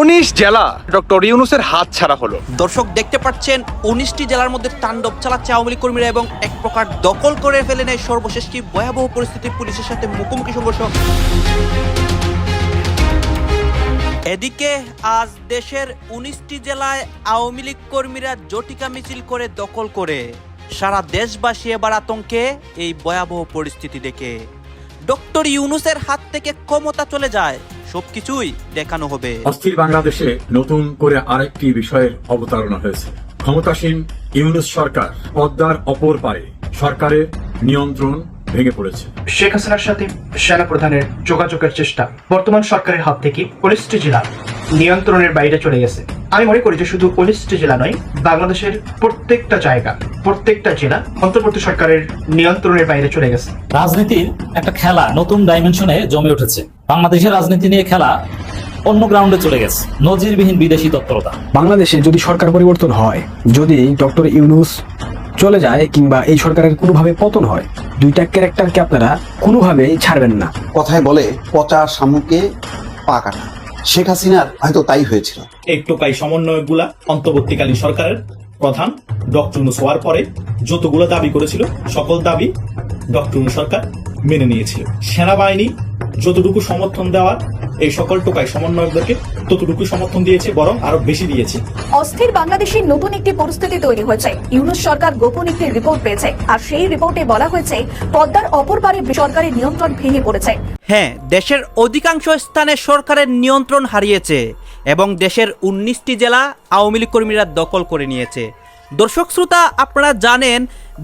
উনিশ জেলা ডক্টর ইউনুসের হাত ছাড়া হলো। দর্শক, দেখতে পাচ্ছেন, উনিশটি জেলার মধ্যে তাণ্ডব চালাচ্ছে আওয়ামী লীগ কর্মীরা এবং এক প্রকার দখল করে ফেলে নেয় সর্বশেষ কি ভয়াবহ পরিস্থিতি পুলিশের সাথে মুখোমুখি সংঘর্ষ। এদিকে আজ দেশের উনিশটি জেলায় আওয়ামী লীগ কর্মীরা জটিকা মিছিল করে দখল করে। সারা দেশবাসী এবার আতঙ্কে এই ভয়াবহ পরিস্থিতি দেখে। ডক্টর ইউনুসের হাত থেকে ক্ষমতা চলে যায়। সবকিছুই দেখানো হবে। অস্থির বাংলাদেশে নতুন করে আরেকটি বিষয়ের অবতারণা হয়েছে। ক্ষমতাসীন ইউনুস সরকার পদ্মার অপর পারে সরকারের নিয়ন্ত্রণ ভেঙে পড়েছে। শেখ হাসিনার সাথে সেনা প্রধানের যোগাযোগের চেষ্টা বর্তমান সরকারের হাত থেকে উনিশটি জেলা নিয়ন্ত্রণের বাইরে চলে গেছে। আমি মনে করি যে শুধু উনিশটি জেলা নয় বাংলাদেশের প্রত্যেকটা জায়গা প্রত্যেকটা জেলা অন্তর্বর্তী সরকারের নিয়ন্ত্রণের বাইরে চলে গেছে। রাজনীতির একটা খেলা নতুন ডাইমেনশনে জমে উঠেছে। বাংলাদেশের রাজনীতি নিয়ে খেলা অন্য গ্রাউন্ডে চলে গেছে। নজিরবিহীন বিদেশি তৎপরতা। বাংলাদেশে যদি সরকার পরিবর্তন হয় যদি ডক্টর ইউনুস চলে যায় কিংবা এই সরকারের কোনোভাবে পতন হয় দুইটা ক্যারেক্টারকে আপনারা কোনোভাবেই ছাড়বেন না। কথায় বলে পচা শামুকে পা কাটা। শেখ হাসিনার হয়তো তাই হয়েছিল। এই টোকাই সমন্বয়কগুলা অন্তর্বর্তীকালীন সরকারের প্রধান ডক্টর ইউনুস হওয়ার পরে যতগুলো দাবি করেছিল সকল দাবি ডক্টর সরকার মেনে নিয়েছিল। সেনাবাহিনী যতটুকু সমর্থন দেওয়ার এই সকল টোকাই সমন্বয়কদেরকে ততটুকু সমর্থন দিয়েছে বরং আরও বেশি দিয়েছে। অস্থির বাংলাদেশের নতুন একটি পরিস্থিতি তৈরি হয়েছে। ইউনুস সরকার গোপন একটি রিপোর্ট পেয়েছে আর সেই রিপোর্টে বলা হয়েছে পদ্মার অপর পারে সরকারের নিয়ন্ত্রণ ভেঙে পড়েছে। হ্যাঁ দেশের অধিকাংশ স্থানে সরকারের নিয়ন্ত্রণ হারিয়েছে এবং দেশের উনিশটি জেলা আওয়ামী লীগ কর্মীরা দখল করে নিয়েছে। দর্শক শ্রোতা আপনারা জানেন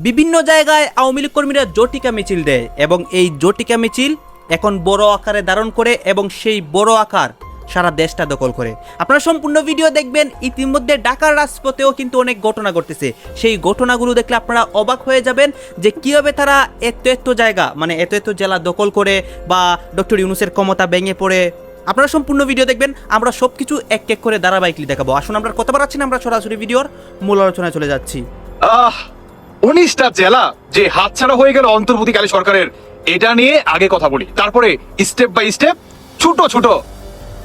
বিভিন্ন জায়গায় আওয়ামী লীগ কর্মীরা জটিকা মিছিল দেয় এবং এই জটিকা মিছিল এখন বড় আকারে ধারণ করে এবং সেই বড় আকার সারা দেশটা দখল করে। আপনারা সম্পূর্ণ ভিডিও দেখবেন, ইতিমধ্যে ঢাকার রাজপথেও কিন্তু অনেক ঘটনা ঘটতেছে। সেই ঘটনাগুলো দেখলে আপনারা অবাক হয়ে যাবেন যে কীভাবে তারা এত এত জায়গা মানে এত এত জেলা দখল করে বা ডক্টর ইউনুসের ক্ষমতা ভেঙে পড়ে। আপনারা সম্পূর্ণ ভিডিও দেখবেন, আমরা সব কিছু এক এক করে ধারাবাহিকলি দেখাবো। আসুন, আমরা কথা বাড়াচ্ছি না, আমরা সরাসরি ভিডিওর মূল আলোচনায় চলে যাচ্ছি। আহ, উনিশটা জেলা যে হাতছাড়া হয়ে গেল অন্তর্বর্তীকালী সরকারের এটা নিয়ে আগে কথা বলি। তারপরে স্টেপ বাই স্টেপ ছোট ছোট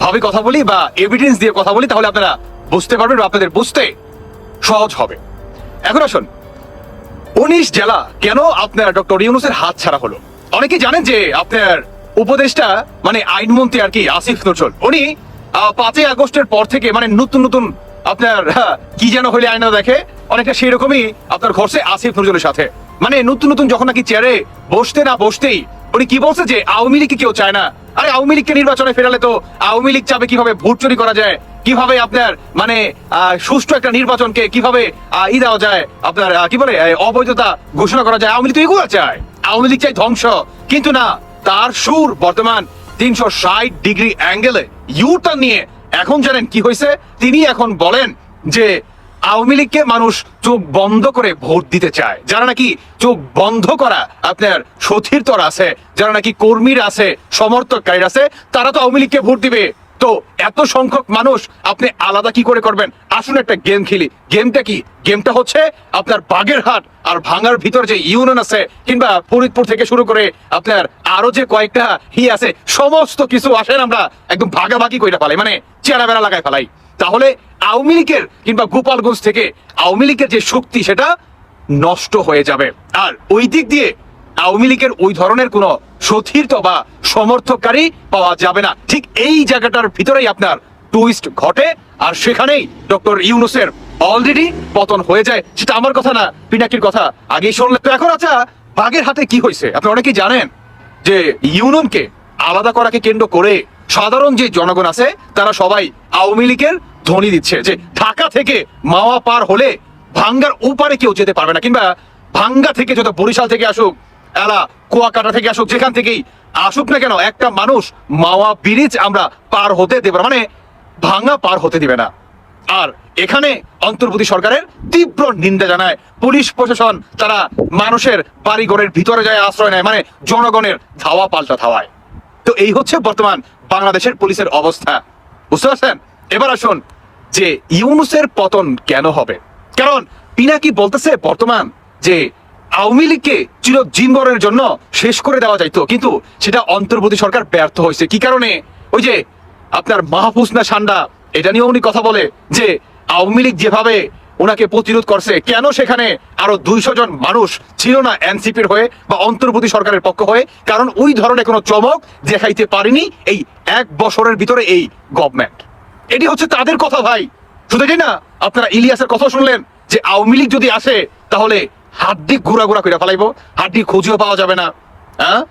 ভাবে কথা বলি বা এভিডেন্স দিয়ে কথা বলি, তাহলে আপনারা বুঝতে পারবেন বা আপনাদের বুঝতে সহজ হবে। এখন আসুন, উনিশ জেলা কেন আপনার ডক্টর ইউনুসের হাত ছাড়া হলো? অনেকে জানেন যে আপনার উপদেষ্টা মানে আইনমন্ত্রী আর কি, আসিফ নজরুল, উনি পাঁচই আগস্টের পর থেকে মানে নতুন নতুন আপনার কি যেন হইলে আয়না দেখে, অনেকটা সেই রকমই আপনার ঘরছে আসিফ নজরুলের সাথে। মানে নতুন নতুন যখন নাকি চেয়ারে বসতে না বসতেই উনি কি বলছে যে আওয়ামী লীগকে কেউ চায় না? আরে আওয়ামী লীগকে নির্বাচনে ফেরালে তো আওয়ামী লীগ চাবে কীভাবে ভোট চুরি করা যায়? কীভাবে আপনার মানে সুষ্ঠু একটা নির্বাচনকে কীভাবে ই দেওয়া যায়? আপনার কি বলে অবৈধতা ঘোষণা করা যায়? আওয়ামী লীগ তো এগুলো চায়। আওয়ামী লীগ চাই ধ্বংস। কিন্তু না, তার সুর বর্তমান তিনশো ষাট ডিগ্রি অ্যাঙ্গেলে ইউটার্ন নিয়ে এখন জানেন কি হয়েছে? তিনি এখন বলেন যে আওয়ামী লীগকে মানুষ চোখ বন্ধ করে ভোট দিতে চায়। যারা নাকি চোখ বন্ধ করা আপনার সতীর্থর আছে, যারা নাকি কর্মীর আছে, সমর্থককারীর আছে, তারা তো আওয়ামী লীগকে ভোট দিবে। তো এত সংখ্যক মানুষ আপনি আলাদা কি করে করবেন? আসুন একটা গেম খেলি। গেমটা কি? গেমটা হচ্ছে আপনার বাগেরহাট আর ভাঙার ভিতর যে ইউনিয়ন আছে কিংবা ফরিদপুর থেকে শুরু করে আপনার আরও যে কয়েকটা হি আছে, সমস্ত কিছু আসেন আমরা একদম ভাগাভাগি করে ফেলাই। মানে চেরা বেড়া লাগাই ফেলাই। তাহলে আওয়ামী লীগের কিংবা গোপালগঞ্জ থেকে আওয়ামী লীগের যে শক্তি, সেটা নষ্ট হয়ে যাবে। আর ওই দিক দিয়ে আওয়ামী লীগের ওই ধরনের কোন সতীর্থ বা সমর্থককারী পাওয়া যাবে না। ঠিক এই জায়গাটার ভিতরেই আপনার টুইস্ট ঘটে, আর সেখানেই ডক্টর ইউনুসের অলরেডি পতন হয়ে যায়। সেটা আমার কথা না, পিনাকির কথা। আগেই শুনলে তো এখন আচ্ছা বাঘের হাতে কি হয়েছে? আপনি অনেকেই জানেন যে ইউনিয়নকে আলাদা করাকে কেন্দ্র করে সাধারণ যে জনগণ আছে, তারা সবাই আওয়ামী লীগের ধ্বনি দিচ্ছে যে ঢাকা থেকে মাওয়া পার হলে ভাঙ্গার ওপারে কেউ যেতে পারবে না। কিংবা ভাঙ্গা থেকে যত বরিশাল থেকে আসুক, এলা কুয়াকাটা থেকে আসুক, যেখান থেকেই আসুক না কেন, একটা মানুষ মাওয়া ব্রিজ আমরা পার হতে দেবে মানে ভাঙ্গা পার হতে দিবে না। আর এখানে অন্তর্বর্তী সরকারের তীব্র নিন্দা জানায়। পুলিশ প্রশাসন তারা মানুষের বাড়িঘরের ভিতরে যায়, আশ্রয় নেয় মানে জনগণের ধাওয়া পাল্টা ধাওয়ায়। তো এই হচ্ছে বর্তমান বাংলাদেশের পুলিশের অবস্থা। বুঝতে পারছেন? এবার আসুন যে ইউনুসের পতন কেন হবে? কারণ পিনাকি বলতেছে বর্তমান যে আওয়ামী লীগকে চির চিরজীবনের জন্য শেষ করে দেওয়া যাইতো, কিন্তু সেটা অন্তর্বর্তী সরকার ব্যর্থ হয়েছে। কি কারণে? ওই যে আপনার মাহফুজনা সান্ডা, এটা নিয়ে উনি কথা বলে যে আওয়ামী লীগ যেভাবে ওনাকে প্রতিরোধ করছে, কেন সেখানে আরও দুইশো জন মানুষ ছিল না এনসিপির হয়ে বা অন্তর্বর্তী সরকারের পক্ষ হয়ে? কারণ ওই ধরনের কোনো চমক দেখাইতে পারেনি এই এক বছরের ভিতরে এই গভর্নমেন্ট এটি হচ্ছে তাদের কথা ভাই। শুধু না? আপনারা ইলিয়াসের কথা শুনলেন যে আওয়ামী লীগ যদি আসে, তাহলে হাড্ডি ঘুরা ঘুরা করে ফেলাইবো। হাড্ডি খুঁজেও পাওয়া যাবে না। হ্যাঁ?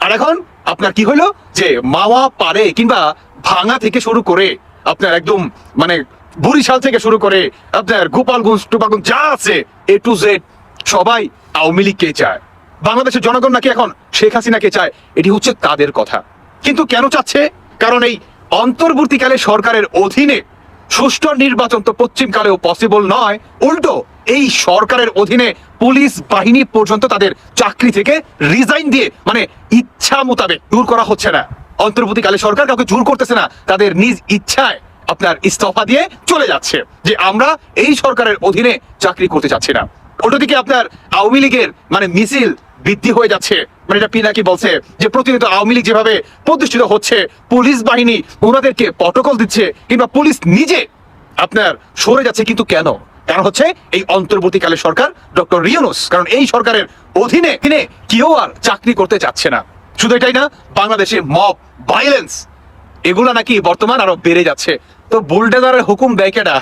আর এখন আপনার কি হইল? যে মাওয়া পারে কিংবা ভাঙা থেকে শুরু করে আপনার একদম মানে বরিশাল থেকে শুরু করে আপনার গোপালগঞ্জ, টোপালগঞ্জ যা আছে এ টু জেড সবাই আওয়ামী লীগকে চায়। বাংলাদেশের জনগণ নাকি এখন শেখ হাসিনাকে চায়? এটি হচ্ছে তাদের কথা। কিন্তু কেন চাচ্ছে? কারণ এই অন্তর্বর্তীকালে সরকারের অধীনে সুষ্ঠু নির্বাচন তো পশ্চিমকালেও পসিবল নয়। উল্টো, এই সরকারের অধীনে পুলিশ বাহিনী পর্যন্ত তাদের চাকরি থেকে রিজাইন দিয়ে মানে ইচ্ছা মোতাবেক দূর করা হচ্ছে না। অন্তর্বর্তীকালে সরকার কাউকে জোর করতেছে না, তাদের নিজ ইচ্ছায় আপনার ইস্তফা দিয়ে চলে যাচ্ছে যে আমরা এই সরকারের অধীনে চাকরি করতে চাচ্ছি না। অন্যদিকে আপনার আওয়ামী লীগের মানে মিছিল বৃদ্ধি হয়ে যাচ্ছে। মানে এটা পিনাকি বলছে যে প্রতিনিয়ত আওয়ামী লীগ যেভাবে প্রতিষ্ঠিত হচ্ছে, পুলিশ বাহিনী ওনাদেরকে প্রটোকল দিচ্ছে কিংবা পুলিশ নিজে আপনার সরে যাচ্ছে কিন্তু কেন? কারণ হচ্ছে এই অন্তর্বর্তীকালে সরকার ডক্টর রিয়নুস কারণ এই সরকারের অধীনে কিনে কেউ আর চাকরি করতে চাচ্ছে না। শুধু এটাই না, বাংলাদেশে মব ভাইলেন্স এগুলা নাকি বর্তমান আরও বেড়ে যাচ্ছে। তো বুলডেজারের হুকুম দেয় কেডা?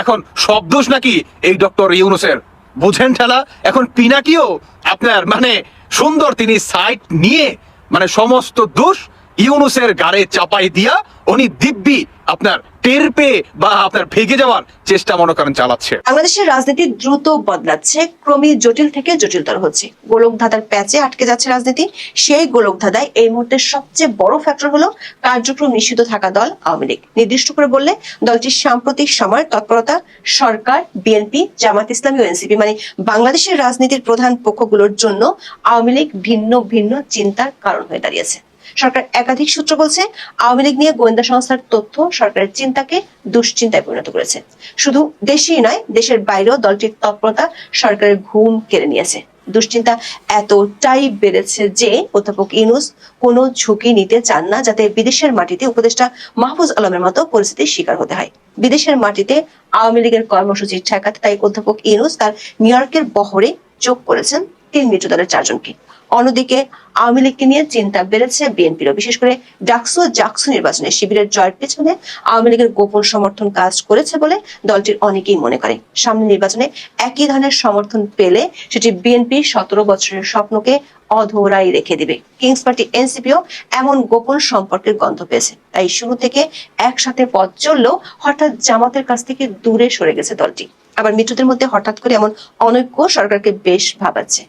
এখন সব দোষ নাকি এই ডক্টর ইউনুসের বুঝেন ঠেলা, এখন পিনাকিও আপনার মানে সুন্দর তিনি সাইট নিয়ে মানে সমস্ত দোষ ইউনুসের গাড়ে চাপাই দিয়া, উনি দিব্যি আপনার টের পেয়ে বা আপনার ভেগে যাওয়ার চেষ্টা মনে করেন চালাচ্ছে। বাংলাদেশের রাজনীতি দ্রুত বদলাচ্ছে ক্রমে জটিল থেকে জটিলতর হচ্ছে। গোলক ধাঁধার প্যাচে আটকে যাচ্ছে রাজনীতি, সেই গোলক ধাঁধায় এই মুহূর্তে সবচেয়ে বড় ফ্যাক্টর হলো কার্যক্রম নিষিদ্ধ থাকা দল আওয়ামী লীগ। নির্দিষ্ট করে বললে, দলটির সাম্প্রতিক সময়ের তৎপরতা সরকার, বিএনপি, জামাত ইসলামী ও এনসিপি মানে বাংলাদেশের রাজনীতির প্রধান পক্ষগুলোর জন্য আওয়ামী লীগ ভিন্ন ভিন্ন চিন্তার কারণ হয়ে দাঁড়িয়েছে। সরকার একাধিক সূত্র বলছে, আওয়ামী লীগ নিয়ে গোয়েন্দা সংস্থার তথ্য সরকারের চিন্তাকে দুশ্চিন্তায় পরিণত করেছে। শুধু দেশেই নয়, দেশের বাইরেও দলটির তৎপরতা সরকারের ঘুম কেড়ে নিয়েছে। দুশ্চিন্তা এতটাই বেড়েছে যে অধ্যাপক ইউনুস কোনো ঝুঁকি নিতে চান না, যাতে বিদেশের মাটিতে উপদেষ্টা মাহফুজ আলমের মতো পরিস্থিতির শিকার হতে হয়। বিদেশের মাটিতে আওয়ামী লীগের কর্মসূচি ঠেকাতে তাই অধ্যাপক ইউনুস তার নিউ বহরে যোগ করেছেন তিন মিত্র দলের চারজনকে। অন্যদিকে আওয়ামী লীগকে নিয়ে চিন্তা বেড়েছে বিএনপিরও। বিশেষ করে ডাকসু জাকসু নির্বাচনে শিবিরের জয়ের পেছনে আওয়ামী লীগের গোপন সমর্থন কাজ করেছে বলে দলটির অনেকেই মনে করে। সামনে নির্বাচনে একই ধরনের সমর্থন পেলে সেটি বিএনপি সতেরো বছরের স্বপ্নকে অধরাই রেখে দিবে। কিংস পার্টি, এনসিপিও এমন গোপন সম্পর্কের গন্ধ পেয়েছে। তাই শুরু থেকে একসাথে পথ চললেও হঠাৎ জামাতের কাছ থেকে দূরে সরে গেছে দলটি। আবার মিত্রদের মধ্যে হঠাৎ করে এমন অনৈক্য সরকারকে বেশ ভাবাচ্ছে।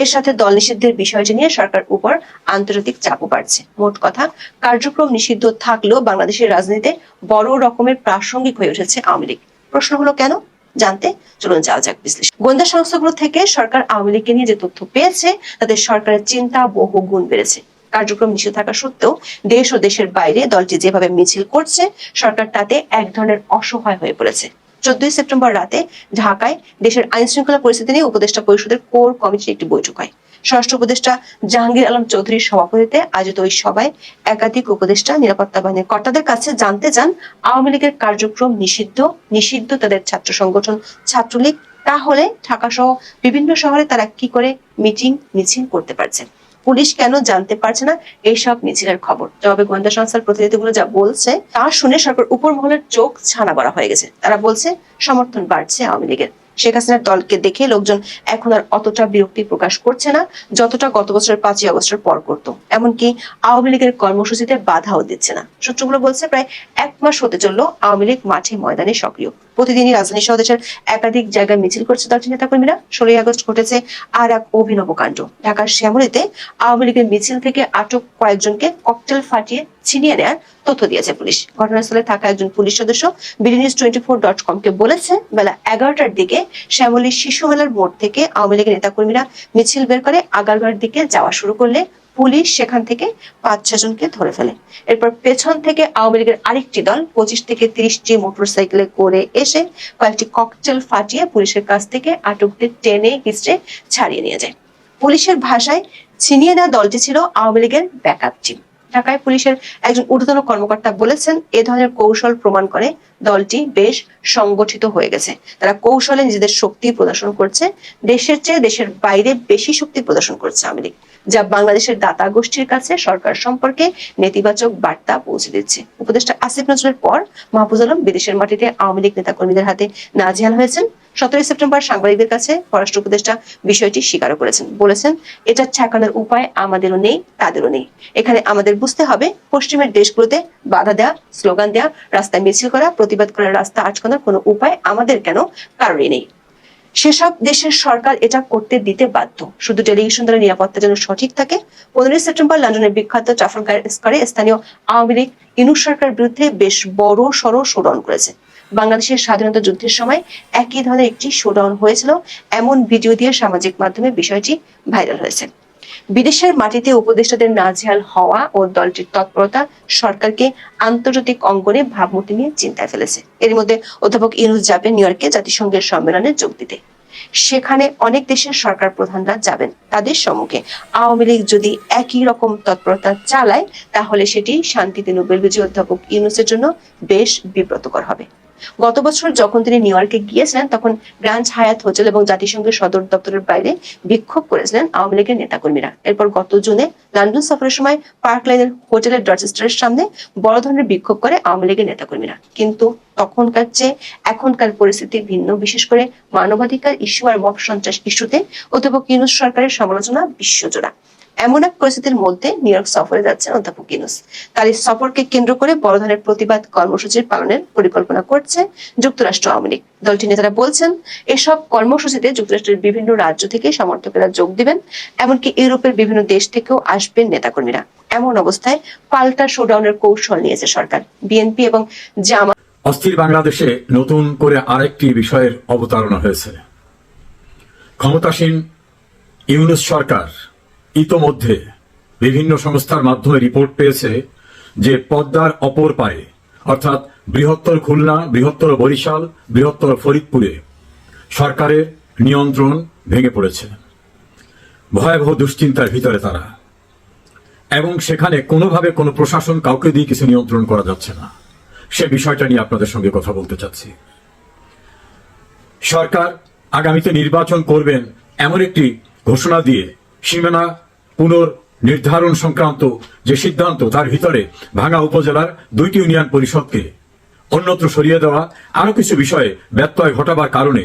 এর সাথে দল নিষিদ্ধের বিষয়টি নিয়ে সরকার উপর আন্তর্জাতিক চাপও বাড়ছে। মোট কথা, কার্যক্রম নিষিদ্ধ থাকলেও বাংলাদেশের রাজনীতিতে বড় রকমের প্রাসঙ্গিক হয়ে উঠেছে আওয়ামী লীগ। প্রশ্ন হলো কেন? জানতে চলুন যাওয়া যাক বিশ্লেষণ। গোয়েন্দা সংস্থাগুলো থেকে সরকার আওয়ামী লীগকে নিয়ে যে তথ্য পেয়েছে, তাতে সরকারের চিন্তা বহু গুণ বেড়েছে। কার্যক্রম নিষিদ্ধ থাকা সত্ত্বেও দেশ ও দেশের বাইরে দলটি যেভাবে মিছিল করছে, সরকার তাতে এক ধরনের অসহায় হয়ে পড়েছে। চোদ্দই সেপ্টেম্বর রাতে ঢাকায় দেশের আইন শৃঙ্খলা পরিস্থিতি নিয়ে উপদেষ্টা পরিষদের কোর কমিটির একটি বৈঠক হয়। স্বরাষ্ট্র উপদেষ্টা জাহাঙ্গীর আলম চৌধুরীর সভাপতিত্বে আয়োজিত ওই সভায় একাধিক উপদেষ্টা, নিরাপত্তা বাহিনীর কর্তাদের কাছে জানতে চান, আওয়ামী লীগের কার্যক্রম নিষিদ্ধ নিষিদ্ধ তাদের ছাত্র সংগঠন, ছাত্রলীগ, তাহলে ঢাকা সহ বিভিন্ন শহরে তারা কি করে মিটিং, মিছিল করতে পারছে? পুলিশ কেন জানতে পারছে না? এইসব মিছিলের খবর। জবাবে গোয়েন্দা সংস্থার প্রতিনিধিগুলো যা বলছে, তা শুনে সরকার উপর মহলের চোখ ছানা বড়া হয়ে গেছে। তারা বলছে, সমর্থন বাড়ছে আওয়ামী লীগের। শেখ হাসিনার দলকে দেখে লোকজন এখন আর অতটা বিরক্তি প্রকাশ করছে না, যতটা গত বছরের পাঁচই আগস্টের পর করত। এমনকি আওয়ামী লীগের কর্মসূচিতে বাধাও দিচ্ছে না। সূত্রগুলো বলছে, প্রায় এক মাস হতে চলল আওয়ামী লীগ মাঠে ময়দানে সক্রিয়। প্রতিদিনই রাজধানী সহ দেশের একাধিক জায়গায় মিছিল করছে দলটির নেতাকর্মীরা। ষোলোই আগস্ট ঘটেছে আর এক অভিনব কাণ্ড। ঢাকার শ্যামলীতে আওয়ামী লীগের মিছিল থেকে আটক কয়েকজনকে ককটেল ফাটিয়ে ছিনিয়ে নেয়ার তথ্য দিয়েছে পুলিশ। ঘটনাস্থলে থাকা একজন পুলিশ সদস্য BD news twenty four dot com কে বলেছে, বেলা এগারোটার দিকে শ্যামলী শিশু মেলার মোড় থেকে আওয়ামী লীগের নেতাকর্মীরা মিছিল বের করে আগারগাঁর দিকে যাওয়া শুরু করলে পুলিশ সেখান থেকে পাঁচ ছজনকে ধরে ফেলে। এরপর পেছন থেকে আওয়ামী লীগের আরেকটি দল পঁচিশ থেকে তিরিশটি মোটরসাইকেলে করে এসে কয়েকটি ককটেল ফাটিয়ে পুলিশের কাছ থেকে আটকদের টেনে হিচড়ে ছাড়িয়ে নিয়ে যায়। পুলিশের ভাষায় ছিনিয়ে নেওয়া দলটি ছিল আওয়ামী লীগের ব্যাকআপ টিম। ঢাকায় পুলিশের একজন ঊর্ধ্বতন কর্মকর্তা বলেছেন, এ ধরনের কৌশল প্রমাণ করে দলটি বেশ সংগঠিত হয়ে গেছে। তারা কৌশলে নিজেদের শক্তি প্রদর্শন করছে, দেশের চেয়ে দেশের বাইরে বেশি শক্তি প্রদর্শন করছে আওয়ামী লীগ। যা বাংলাদেশের দাতা গোষ্ঠীর কাছে সরকার সম্পর্কে নেতিবাচক বার্তা পৌঁছে দিচ্ছে। উপদেষ্টা আসিফ নজরুলের পর মাহফুজ আলম বিদেশের মাটিতে আওয়ামী লীগ নেতাকর্মীদের হাতে নাজেহাল হয়েছেন। সতেরোই সেপ্টেম্বর সাংবাদিকদের কাছে পররাষ্ট্র উপদেষ্টা বিষয়টি স্বীকার করেছেন। বলেছেন, এটা ঠেকানোর উপায় আমাদেরও নেই, তাদেরও নেই। এখানে আমাদের বুঝতে হবে, পশ্চিমের দেশগুলোতে বাধা দেওয়া স্লোগান দেওয়া রাস্তায় মিছিল করা, প্রতিবাদ করার রাস্তা আটকানোর কোনো উপায় আমাদের কেন কারোরই নেই। সেসব দেশের সরকার এটা করতে দিতে বাধ্য। শুধু টেলিভিশন দ্বারা নিরাপত্তা যেন সঠিক থাকে, পনেরোই সেপ্টেম্বর লন্ডনের বিখ্যাত জাফরগার স্কোয়ারে স্থানীয় আওয়ামী লীগ, ইনু সরকার বিরুদ্ধে বেশ বড় সড় শোডাউন করেছে। বাংলাদেশের স্বাধীনতা যুদ্ধের সময় একই ধরনের একটি শোডাউন হয়েছিল। এমন ভিডিও দিয়ে সামাজিক মাধ্যমে বিষয়টি ভাইরাল হয়েছে। বিদেশের মাটিতে উপদেষ্টাদের নাজেহাল হওয়া ও দলটির তৎপরতা সরকারকে আন্তর্জাতিক অঙ্গনে ভাবমূর্তি নিয়ে চিন্তায় ফেলেছে। এর মধ্যে অধ্যাপক ইনুস যাবেন নিউ ইয়র্কে জাতিসংঘের সম্মেলনে যোগ দিতে। সেখানে অনেক দেশের সরকার প্রধানরা যাবেন। তাদের সম্মুখে আওয়ামী লীগ যদি একই রকম তৎপরতা চালায়, তাহলে সেটি শান্তিতে নোবেল বিজয়ী অধ্যাপক ইউনুসের জন্য বেশ বিব্রতকর হবে। গত বছর যখন তিনি নিউ ইয়র্কে গিয়েছিলেন, তখন গ্র্যান্ড হায়াত হোটেল এবং জাতিসংঘের সদর দপ্তরের বাইরে বিক্ষোভ করেছিলেন আওয়ামী লীগের নেতাকর্মীরা। এরপর গত জুনে লন্ডন সফরের সময় পার্ক লাইনের হোটেলের ডরচেস্টারের সামনে বড় ধরনের বিক্ষোভ করে আওয়ামী লীগের নেতাকর্মীরা। কিন্তু তখনকার চেয়ে এখনকার পরিস্থিতি ভিন্ন। বিশেষ করে মানবাধিকার ইস্যু আর মব সন্ত্রাস ইস্যুতে অধ্যাপক ইউনুস সরকারের সমালোচনা বিশ্বজোড়া। এমন এক পরিস্থিতির মধ্যে নিউ ইয়র্ক সফরে যাচ্ছেন অধ্যাপক ইউনুস। তার এই সফরকে কেন্দ্র করে বড় ধরনের প্রতিবাদ কর্মসূচির পালনের পরিকল্পনা করছে যুক্তরাষ্ট্র আওয়ামী লীগ। দলটির নেতারা বলছেন, এসব কর্মসূচিতে যুক্তরাষ্ট্রের বিভিন্ন রাজ্য থেকে সমর্থকেরা যোগ দিবেন, এমনকি ইউরোপের বিভিন্ন দেশ থেকেও আসবেন নেতাকর্মীরা। এমন অবস্থায় পাল্টা শোডাউনের কৌশল নিয়েছে সরকার। বিএনপি এবং জামা অস্থির বাংলাদেশে নতুন করে আরেকটি বিষয়ের অবতারণা হয়েছে। ক্ষমতাসীন ইউনুস সরকার ইতোমধ্যে বিভিন্ন সংস্থার মাধ্যমে রিপোর্ট পেয়েছে যে পদ্মার অপর পারে অর্থাৎ বৃহত্তর খুলনা, বৃহত্তর বরিশাল, বৃহত্তর ফরিদপুরে সরকারের নিয়ন্ত্রণ ভেঙে পড়েছে। ভয়াবহ দুশ্চিন্তার ভিতরে তারা। এবং সেখানে কোনোভাবে কোনো প্রশাসন কাউকে দিয়ে কিছু নিয়ন্ত্রণ করা যাচ্ছে না। সে বিষয়টা নিয়ে আপনাদের সঙ্গে কথা বলতে চাচ্ছি। সরকার আগামীতে নির্বাচন করবেন এমন একটি ঘোষণা দিয়ে সীমানা পুনর নির্ধারণ সংক্রান্ত যে সিদ্ধান্ত, তার ভিতরে ভাঙা উপজেলার দুইটি ইউনিয়ন পরিষদকে অন্যত্র সরিয়ে দেওয়া আরও কিছু বিষয়ে ব্যত্যয় ঘটাবার কারণে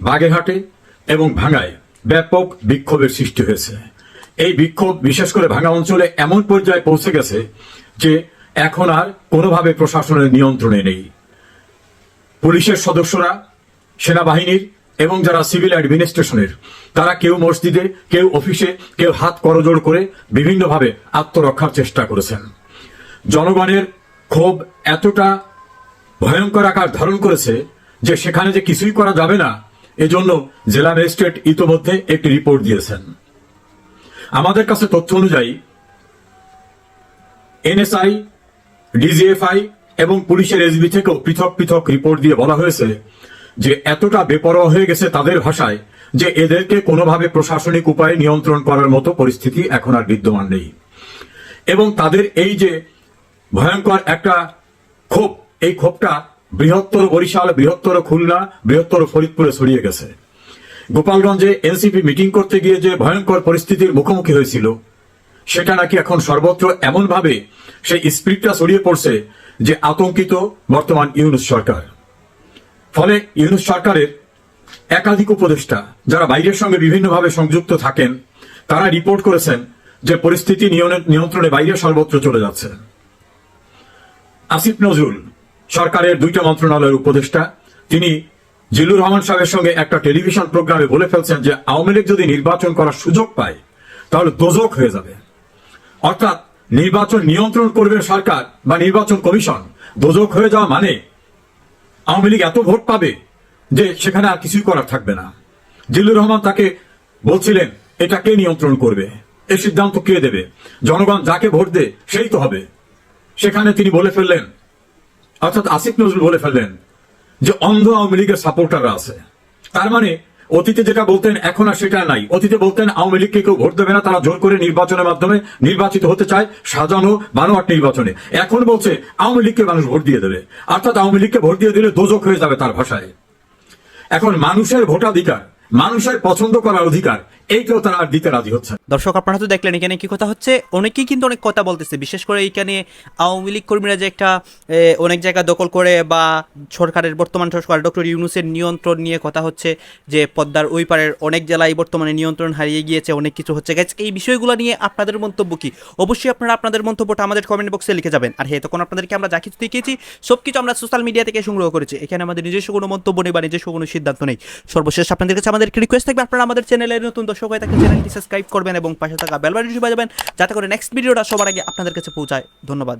বাগেরহাটে এবং ভাঙায় ব্যাপক বিক্ষোভের সৃষ্টি হয়েছে। এই বিক্ষোভ, বিশেষ করে ভাঙা অঞ্চলে এমন পর্যায়ে পৌঁছে গেছে যে এখন আর কোনোভাবে প্রশাসনের নিয়ন্ত্রণে নেই। পুলিশের সদস্যরা, সেনাবাহিনীর এবং যারা সিভিল অ্যাডমিনিস্ট্রেশনের, তারা কেউ মসজিদে, কেউ অফিসে, কেউ হাত করজোড় করে বিভিন্নভাবে আত্মরক্ষার চেষ্টা করেছেন। জনগণের ক্ষোভ এতটা ভয়ঙ্কর আকার ধারণ করেছে যে সেখানে যে কিছুই করা যাবে না, এজন্য জেলা ম্যাজিস্ট্রেট ইতোমধ্যে একটি রিপোর্ট দিয়েছেন। আমাদের কাছে তথ্য অনুযায়ী, এনএসআই, ডিজিএফআই এবং পুলিশের এসবি থেকেও পৃথক পৃথক রিপোর্ট দিয়ে বলা হয়েছে যে এতটা বেপরোয়া হয়ে গেছে তাদের ভাষায় যে এদেরকে কোনোভাবে প্রশাসনিক উপায়ে নিয়ন্ত্রণ করার মতো পরিস্থিতি এখন আর বিদ্যমান নেই। এবং তাদের এই যে ভয়ঙ্কর একটা ক্ষোভ, এই ক্ষোভটা বৃহত্তর বরিশাল, বৃহত্তর খুলনা, বৃহত্তর ফরিদপুরে ছড়িয়ে গেছে। গোপালগঞ্জে এনসিপি মিটিং করতে গিয়ে যে ভয়ঙ্কর পরিস্থিতির মুখোমুখি হয়েছিল, সেটা নাকি এখন সর্বত্র এমনভাবে সেই স্পিরিটটা ছড়িয়ে পড়ছে যে আতঙ্কিত বর্তমান ইউনুস সরকার। ফলে ইউনুস সরকারের একাধিক উপদেষ্টা যারা বাইরের সঙ্গে বিভিন্নভাবে সংযুক্ত থাকেন, তারা রিপোর্ট করেছেন যে পরিস্থিতি নিয়ন্ত্রণে বাইরে সর্বত্র চলে যাচ্ছে। আসিফ নজরুল সরকারের দুইটা মন্ত্রণালয়ের উপদেষ্টা, তিনি জিল্লুর রহমান সাহেবের সঙ্গে একটা টেলিভিশন প্রোগ্রামে বলে ফেলছেন যে আওয়ামী লীগ যদি নির্বাচন করার সুযোগ পায়, তাহলে দোজক হয়ে যাবে। অর্থাৎ নির্বাচন নিয়ন্ত্রণ করবে সরকার বা নির্বাচন কমিশন, দোজক হয়ে যাওয়া মানে আওয়ামী লীগ এত ভোট পাবে যে সেখানে আর কিছুই করার থাকবে না। জিল্লুর রহমান তাকে বলছিলেন, এটা কে নিয়ন্ত্রণ করবে? এই সিদ্ধান্ত কে দেবে? জনগণ যাকে ভোট দে, সেই তো হবে। সেখানে তিনি বলে ফেললেন, অর্থাৎ আসিফ নজরুল বলে ফেললেন যে অন্ধ আওয়ামী লীগের সাপোর্টাররা আছে। তার মানে অতীতে যেটা বলতেন, এখন আর সেটা নাই। অতীতে বলতেন, আওয়ামী লীগকে কেউ ভোট দেবে না, তারা জোর করে নির্বাচনের মাধ্যমে নির্বাচিত হতে চায়, সাজানো বানোয়াট নির্বাচনে। এখন বলছে, আওয়ামী লীগকে মানুষ ভোট দিয়ে দেবে। অর্থাৎ আওয়ামী লীগকে ভোট দিয়ে দিলে দোজক হয়ে যাবে তার ভাষায়। এখন মানুষের ভোটাধিকার, মানুষের পছন্দ করার অধিকার এইটাও তারা আর দিতে রাজি হচ্ছে দর্শক, আপনারা তো দেখলেন, এখানে কি কথা হচ্ছে? অনেকেই কিন্তু অনেক কথা বলতেছে। বিশেষ করে এখানে আওয়ামী লীগ কর্মীরা যে একটা অনেক জায়গা দখল করে বা সরকারের, বর্তমান সরকার, ডক্টর ইউনুসের নিয়ন্ত্রণ নিয়ে কথা হচ্ছে, যে পদ্মার ওই পারের অনেক জেলায় বর্তমানে নিয়ন্ত্রণ হারিয়ে গিয়েছে, অনেক কিছু হচ্ছে। গেছে এই বিষয়গুলো নিয়ে আপনাদের মন্তব্য কি? অবশ্যই আপনারা আপনাদের মন্তব্যটা আমাদের কমেন্ট বক্সে লিখে যাবেন। আর হ্যাঁ তখন আপনাদেরকে আমরা যা কিছু দেখিয়েছি সব কিছু আমরা সোশ্যাল মিডিয়া থেকে সংগ্রহ করেছি। এখানে আমাদের নিজস্ব কোনো মন্তব্য নেই বা নিজস্ব কোনো সিদ্ধান্ত নেই। সর্বশেষ আপনাদের কাছে আমাদের রিকোয়েস্ট থাকবে। আপনারা আমাদের চ্যানেলের নতুন দর্শক হয়ে থাকে, চ্যানেলটি সাবস্ক্রাইব করবেন এবং পাশে থাকা বেল বাটনটি বাজাবেন, যাতে করে নেক্সট ভিডিওটা সবার আগে আপনাদের কাছে পৌঁছায়। ধন্যবাদ।